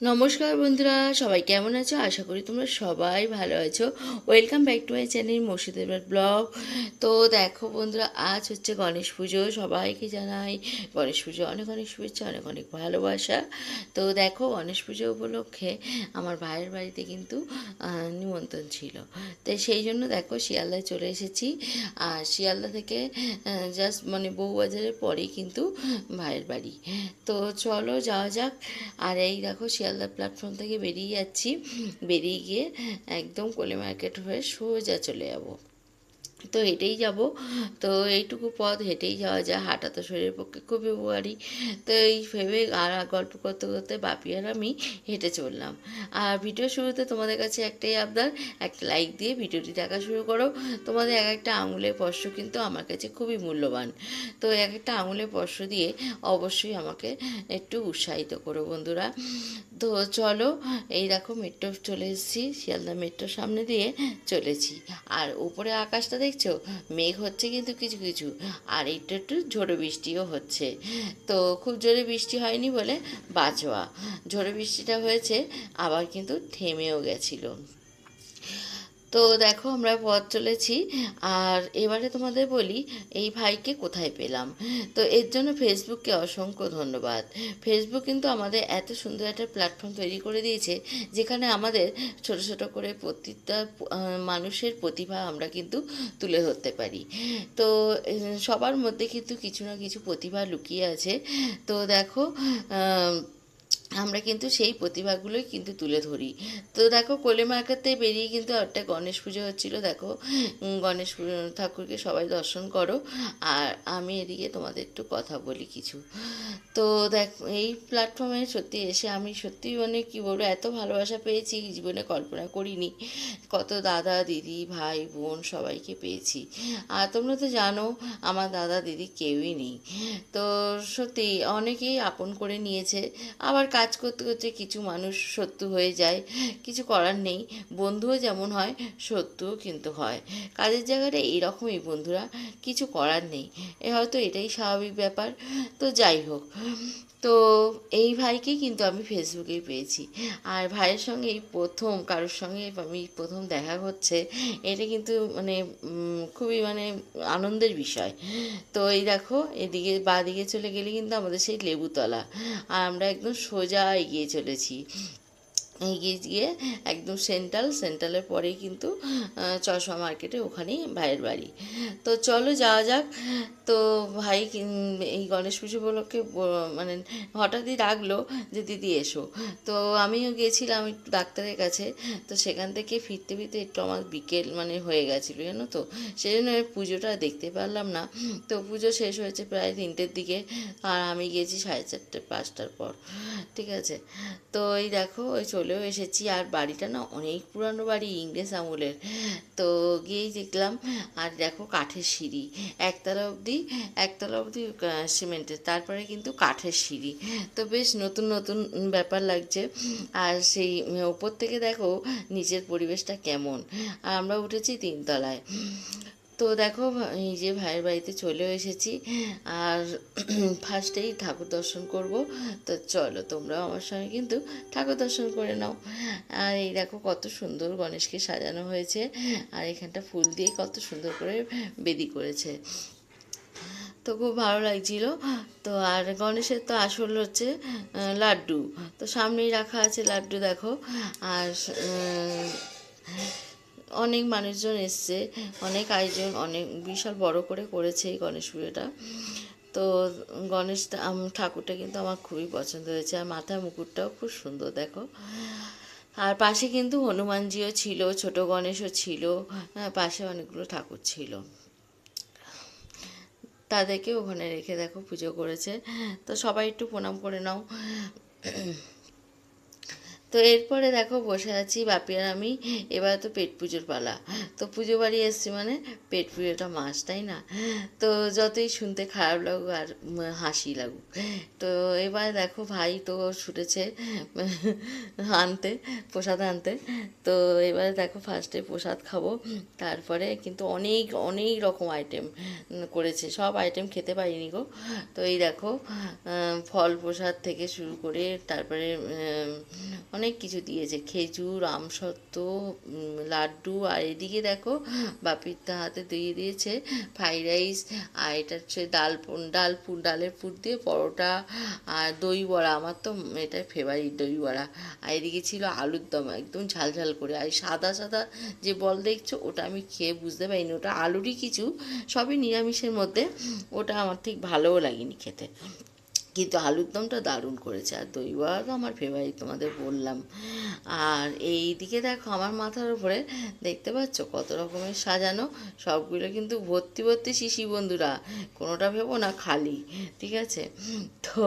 নমস্কার বন্ধুরা, সবাই কেমন আছো? আশা করি তোমরা সবাই ভালো আছো। Welcome back to my channel Murshidabad blog তো দেখো বন্ধুরা, আজ হচ্ছে গণেশ পুজো, সবাইকে জানাই। গণেশ পুজো, অনেক অনেক শুভেচ্ছা, অনেক অনেক ভালোবাসা। তো দেখো, গণেশ পুজো উপলক্ষে আমার ভাইয়ের বাড়িতে কিন্তু নিমন্ত্রণ ছিল। তো সেই জন্য দেখো, শিয়ালদায় চলে এসেছি। আর শিয়ালদা থেকে জাস্ট মানে বউবাজারের পরেই কিন্তু ভাইয়ের বাড়ি। তো চলো যাওয়া যাক। আর এই দেখো শিয়ালদা প্ল্যাটফর্ম থেকে বেরিয়ে যাচ্ছি। বেরিয়ে গিয়ে একদম কোলে মার্কেট হয়ে সোজা চলে যাব। তো হেঁটেই যাব। তো এইটুকু পথ হেঁটেই যাওয়া যায়। হাঁটা তো শরীরের পক্ষে খুবই উপকারী। তো এই ভেবে আর গল্প করতে করতে বাপি আর আমি হেঁটে চললাম। আর ভিডিও শুরুতে তোমাদের কাছে একটাই আবদার, একটা লাইক দিয়ে ভিডিওটি দেখা শুরু করো। তোমাদের এক একটা আঙুলের স্পর্শ কিন্তু আমার কাছে খুবই মূল্যবান। তো এক একটা আঙুলের স্পর্শ দিয়ে অবশ্যই আমাকে একটু উৎসাহিত করো বন্ধুরা। তো চলো, এই দেখো মেট্রো চলে এসেছি, শিয়ালদা মেট্রোর সামনে দিয়ে চলেছি। আর উপরে আকাশটা দেখছ? মেঘ হচ্ছে কিন্তু কিছু কিছু, আর একটু একটু ঝোড়ো বৃষ্টিও হচ্ছে। তো খুব জোরে বৃষ্টি হয়নি বলে বাঁচোয়া ঝোড়ো বৃষ্টিটা হয়েছে, আবার কিন্তু থেমেও গেছিল। তো দেখো আমরা পথ চলেছি। আর এবারে তোমাদের বলি, এই ভাইকে কোথায় পেলাম? তো এর জন্য ফেসবুককে অসংখ্য ধন্যবাদ। ফেসবুক কিন্তু আমাদের এত সুন্দর একটা প্ল্যাটফর্ম তৈরি করে দিয়েছে, যেখানে আমাদের ছোট ছোট করে প্রতিটা মানুষের প্রতিভা আমরা কিন্তু তুলে ধরতে পারি। তো সবার মধ্যে কিন্তু কিছু না কিছু প্রতিভা লুকিয়ে আছে। তো দেখো আমরা কিন্তু সেই প্রতিভাগুলোই কিন্তু তুলে ধরি। তো দেখো কোলে মার্কাতে বেরিয়ে কিন্তু একটা গণেশ পুজো হচ্ছিল, দেখো। গণেশ ঠাকুরকে সবাই দর্শন করো। আর আমি এদিকে তোমাদের একটু কথা বলি কিছু। তো দেখ, এই প্ল্যাটফর্মে সত্যি এসে আমি সত্যি মানে কী বলব, এত ভালোবাসা পেয়েছি, জীবনে কল্পনা করিনি। কত দাদা, দিদি, ভাই, বোন সবাইকে পেয়েছি। আর তোমরা তো জানো, আমার দাদা, দিদি কেউই নেই। তো সত্যি অনেকেই আপন করে নিয়েছে। আবার কাজ করতে করতে কিছু মানুষ শত্রু হয়ে যায়। কিছু করার নেই। বন্ধুও যেমন হয় শত্রুও কিন্তু হয়। কাজের জায়গাটা এরকমই বন্ধুরা। কিছু করার নেই। এ হয়তো এটাই স্বাভাবিক ব্যাপার। তো যাই হোক। তো এই ভাইকে কিন্তু আমি ফেসবুকেই পেয়েছি। আর ভাইয়ের সঙ্গে এই প্রথম, কারোর সঙ্গে আমি প্রথম দেখা হচ্ছে, এটা কিন্তু মানে খুবই মানে আনন্দের বিষয়। তো এই দেখো, এদিকে বাঁ দিকে চলে গেলে কিন্তু আমাদের সেই লেবুতলা। আর আমরা একদম সোজা এগিয়ে চলেছি। এগিয়ে গিয়ে একদম সেন্ট্রাল, সেন্ট্রালের পরেই কিন্তু চশমা মার্কেটে ওখানেই ভাইয়ের বাড়ি। তো চলো যাওয়া যাক। তো ভাই এই গণেশ পুজো উপলক্ষে মানে হঠাৎই ডাকলো যে, দিদি, এসো। তো আমিও গিয়েছিলাম একটু ডাক্তারের কাছে। তো সেখান থেকে ফিরতে ফিরতে একটু আমার বিকেল মানে হয়ে গেছিল, জানো তো? সেই জন্য পুজোটা দেখতে পারলাম না। তো পুজো শেষ হয়েছে প্রায় তিনটের দিকে। আর আমি গিয়েছি সাড়ে চারটে, পাঁচটার পর। ঠিক আছে? তো এই দেখো, ওই চলেও এসেছি। আর বাড়িটা না অনেক পুরানো বাড়ি, ইংরেজ আমলের। তো গিয়েই দেখলাম, আর দেখো কাঠের সিঁড়ি। একতলা অবধি একতলা অবধি সিমেন্টের। তারপরে কিন্তু কাঠের সিঁড়ি। তো বেশ নতুন নতুন ব্যাপার লাগছে। আর সেই ওপর থেকে দেখো, নিচের পরিবেশটা কেমন। আর আমরা উঠেছি তিনতলায়। তো দেখো, এই যে ভাইয়ের বাড়িতে চলেও এসেছি। আর ফার্স্টেই ঠাকুর দর্শন করব। তো চলো, তোমরাও আমার সঙ্গে কিন্তু ঠাকুর দর্শন করে নাও। আর এই দেখো, কত সুন্দর গণেশকে সাজানো হয়েছে। আর এখানটা ফুল দিয়ে কত সুন্দর করে বেদি করেছে। তো খুব ভালো লাগছিল। তো আর গণেশের তো আসল হচ্ছে লাড্ডু। তো সামনেই রাখা আছে লাড্ডু, দেখো। আর অনেক মানুষজন এসছে অনেক আয়োজন অনেক বিশাল বড় করে করেছে এই গণেশ পুজোটা। তো গণেশ ঠাকুরটা কিন্তু আমার খুবই পছন্দ হয়েছে আর মাথার মুকুটটাও খুব সুন্দর দেখো। আর পাশে কিন্তু হনুমানজিও ছিল ছোট গণেশও ছিল হ্যাঁ, পাশে অনেকগুলো ঠাকুর ছিল। তাদেরকে ওখানে রেখে দেখো পুজো করেছে। তো সবাই একটু প্রণাম করে নাও। তো এরপরে দেখো বসে আছি বাপি আর আমি এবার তো পেট পুজোর পালা। তো পুজো বাড়ি এসছি মানে পেট পুজোটা মাস তাই না? তো যতই শুনতে খারাপ লাগুক আর হাসি লাগুক। তো এবার দেখো ভাই তো ছুটেছে আনতে প্রসাদ আনতে। তো এবারে দেখো ফার্স্টে প্রসাদ খাব তারপরে কিন্তু অনেক অনেক রকম আইটেম করেছে। সব আইটেম খেতে পারিনি গো। তো এই দেখো ফল প্রসাদ থেকে শুরু করে তারপরে উম, অনেক কিছু দিয়েছে। খেজুর আমসত্ত্ব লাড্ডু, আর এদিকে দেখো বাপির হাতে দিয়ে দিয়েছে ফ্রাইড রাইস আর এটা হচ্ছে ডাল ডাল পুর ডালের পুর দিয়ে পরোটা, আর দই বড়া আমার তো এটা ফেভারিট দই বড়া আর এদিকে ছিল আলুর দম, একদম ঝাল ঝাল করে। আর সাদা সাদা যে বল দেখছ, ওটা আমি খেয়ে বুঝতে পারিনি। ওটা আলুরই কিছু, সবই নিরামিষের মধ্যে। ওটা আমার ঠিক ভালোও লাগেনি খেতে। কিন্তু আলুর দমটা দারুণ করেছে। আর দই বড়া তো আমার ফেভারিট তোমাদের বললাম। আর এই দিকে দেখো আমার মাথার উপরে, দেখতে পাচ্ছ কত রকমের সাজানো? সবগুলো কিন্তু ভর্তি ভর্তি শিশি বন্ধুরা। কোনোটা ভেবো না, খালি। ঠিক আছে? তো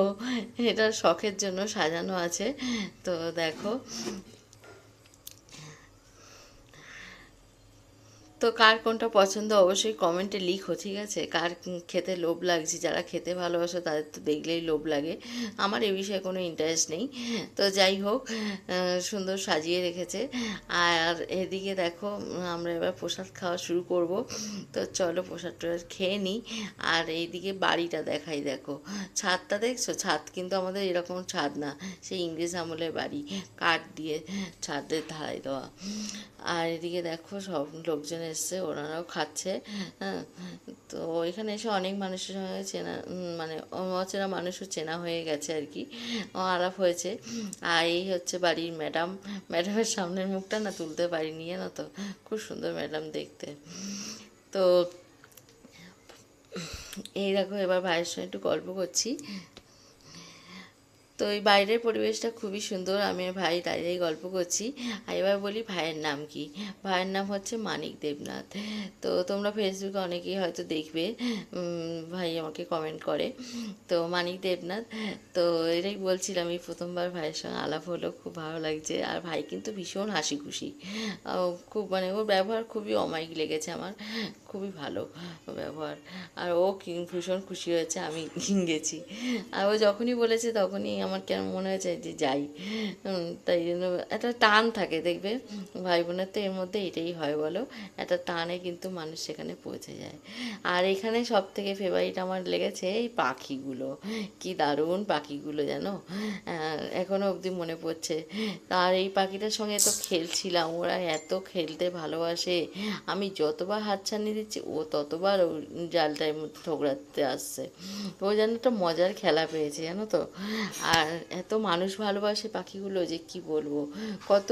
এটা শখের জন্য সাজানো আছে। তো দেখো তো কার কোনটা পছন্দ অবশ্যই কমেন্টে লিখো, ঠিক আছে? কার খেতে লোভ লাগছে? যারা খেতে ভালোবাসে তাদের তো দেখলেই লোভ লাগে। আমার এ বিষয়ে কোনো ইন্টারেস্ট নেই। তো যাই হোক সুন্দর সাজিয়ে রেখেছে। আর এদিকে দেখো, আমরা এবার প্রসাদ খাওয়া শুরু করব। তো চলো প্রসাদ টসাদ খেয়ে নিই। আর এইদিকে বাড়িটা দেখাই দেখো। ছাদটা দেখছ? ছাদ কিন্তু আমাদের এরকম ছাদ না। সেই ইংরেজ আমলের বাড়ি। কাঠ দিয়ে ছাদের ঢালাই দেওয়া। আর এদিকে দেখো সব লোকজন এসছে ওনারাও খাচ্ছে। হ্যাঁ তো এখানে এসে অনেক মানুষের সঙ্গে চেনা মানে অচেনা মানুষও চেনা হয়ে গেছে আর কি। আলাপ হয়েছে। আর এই হচ্ছে বাড়ির ম্যাডাম। ম্যাডামের সামনের মুখটা না তুলতে পারিনি না তো? খুব সুন্দর ম্যাডাম দেখতে। তো এই দেখো, এবার ভাইয়ের সঙ্গে একটু গল্প করছি। তো এই বাইরের পরিবেশটা খুবই সুন্দর। আমি ভাই দাঁড়িয়ে গল্প করছি। আর এবার বলি ভাইয়ের নাম কি? ভাইয়ের নাম হচ্ছে মানিক দেবনাথ। তো তোমরা ফেসবুকে অনেকেই হয়তো দেখবে ভাই আমাকে কমেন্ট করে। তো মানিক দেবনাথ, তো এটাই বলছিলাম, এই প্রথমবার ভাইয়ের সঙ্গে আলাপ হলো, খুব ভালো লাগছে। আর ভাই কিন্তু ভীষণ হাসি খুশি খুব মানে ওর ব্যবহার খুবই অমায়িক লেগেছে আমার। খুবই ভালো ব্যবহার। আর ও ভীষণ খুশি হয়েছে, আমি গেছি। আর ও যখনই বলেছে তখনই আমার কেন মনে হয়েছে যে যাই। তাই জন্য একটা টান থাকে দেখবে? ভাই বোনের তো এর মধ্যে এটাই হয় বলো একটা টানে কিন্তু মানুষ সেখানে পৌঁছে যায়। আর এখানে সব থেকে ফেভারিট আমার লেগেছে এই পাখিগুলো। কি দারুণ পাখিগুলো জানো? আহ, এখনও অবধি মনে পড়ছে। আর এই পাখিটার সঙ্গে তো খেলছিলাম ওরা এত খেলতে ভালোবাসে। আমি যতবার হাতছানি দিচ্ছি ও ততবার ও জালটার মধ্যে ঠোকরাতে আসছে। ও যেন একটা মজার খেলা পেয়েছে জানো তো? আর এত মানুষ ভালোবাসে পাখিগুলো যে কি বলব? কত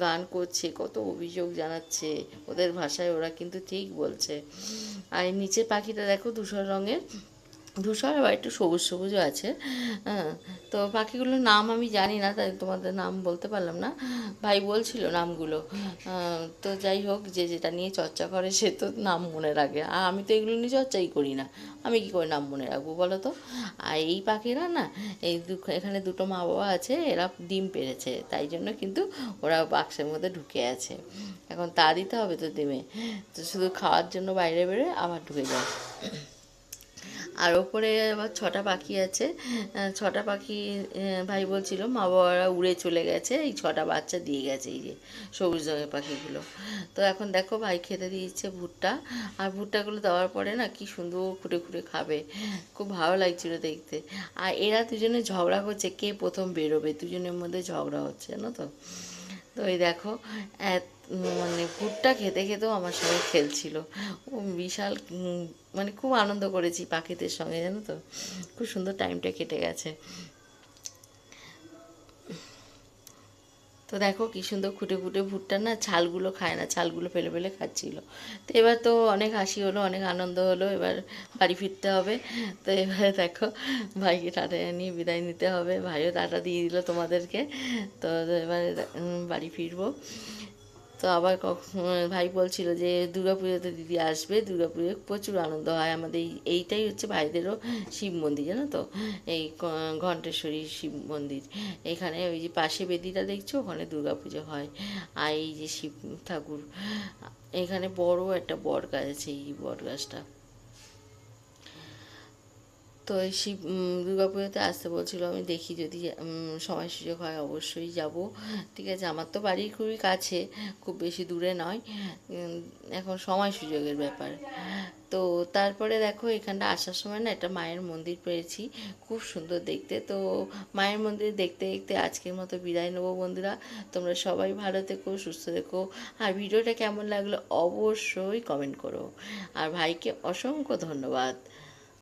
গান করছে, কত অভিযোগ জানাচ্ছে, ওদের ভাষায় ওরা কিন্তু ঠিক বলছে। আর নিচে পাখিটা দেখো ধূসর রঙের। ধূসর আবার একটু সবুজ সবুজও আছে। হ্যাঁ তো পাখিগুলোর নাম আমি জানি না, তাই তোমাদের নাম বলতে পারলাম না। ভাই বলছিল নামগুলো। তো যাই হোক, যে যেটা নিয়ে চর্চা করে সে তো নাম মনে রাখে। আর আমি তো এগুলো নিয়ে চর্চাই করি না। আমি কি করে নাম মনে রাখব বলো তো? আর এই পাখিরা না, এই এখানে দুটো মা বাবা আছে, এরা ডিম পেড়েছে। তাই জন্য কিন্তু ওরা বাক্সের মধ্যে ঢুকে আছে। এখন তা দিতে হবে তো ডিমে। তো শুধু খাওয়ার জন্য বাইরে বেরোয়, আবার ঢুকে যায়। আর ওপরে আবার ছটা পাখি আছে। ছটা পাখি ভাই বলছিল, মা বাবারা উড়ে চলে গেছে। এই ছটা বাচ্চা দিয়ে গেছে এই যে সবুজ রঙের পাখিগুলো। তো এখন দেখো ভাই খেতে দিয়েছে ভুট্টা। আর ভুট্টাগুলো দেওয়ার পরে না কি সুন্দর খুঁটে খুঁটে খাবে। খুব ভালো লাগছিল দেখতে। আর এরা দুজনে ঝগড়া করছে, কে প্রথম বেরোবে? দুজনের মধ্যে ঝগড়া হচ্ছে, জানো তো? তো এই দেখো মানে ভুট্টা খেতে খেতেও আমার সঙ্গে খেলছিল। ও বিশাল মানে খুব আনন্দ করেছি পাখিদের সঙ্গে, জানো তো? খুব সুন্দর টাইমটা কেটে গেছে। তো দেখো কি সুন্দর খুঁটে খুঁটে ভুট্টা না ছালগুলো খায় না, ছালগুলো ফেলে ফেলে খাচ্ছিল। তো এবার তো অনেক হাসি হলো, অনেক আনন্দ হলো, এবার বাড়ি ফিরতে হবে। তো এবারে দেখো ভাইকে টাটা নিয়ে বিদায় নিতে হবে। ভাইও টাটা দিয়ে দিল তোমাদেরকে। তো এবারে বাড়ি ফিরবো। তো আবার ভাই বলছিল যে, দুর্গাপুজোতে দিদি আসবে দুর্গাপুজো প্রচুর আনন্দ হয়। আমাদের এই- এইটাই হচ্ছে ভাইদেরও শিব মন্দির, জানো তো? এই ঘণ্টেশ্বরী শিব মন্দির। এখানে ওই যে পাশে বেদিটা দেখছ? ওখানে দুর্গাপুজো হয়। আর এই যে শিব ঠাকুর, এখানে বড় একটা বট গাছ আছে, এই বট গাছটা তো এই শিব দুর্গা পুজোতে আসতে বলছিল, আমি দেখি যদি সময় সুযোগ হয় অবশ্যই যাব। ঠিক আছে, আমার তো বাড়ি খুবই কাছে, খুব বেশি দূরে নয় এখন সময় সুযোগের ব্যাপার। তো তারপরে দেখো, এখানটা আসার সময় না একটা মায়ের মন্দির পেয়েছি, খুব সুন্দর দেখতে। তো মায়ের মন্দির দেখতে দেখতে আজকের মতো বিদায় নেব বন্ধুরা। তোমরা সবাই ভালো থেকো, সুস্থ থেকো। আর ভিডিওটা কেমন লাগল অবশ্যই কমেন্ট করো। আর ভাইকে অসংখ্য ধন্যবাদ।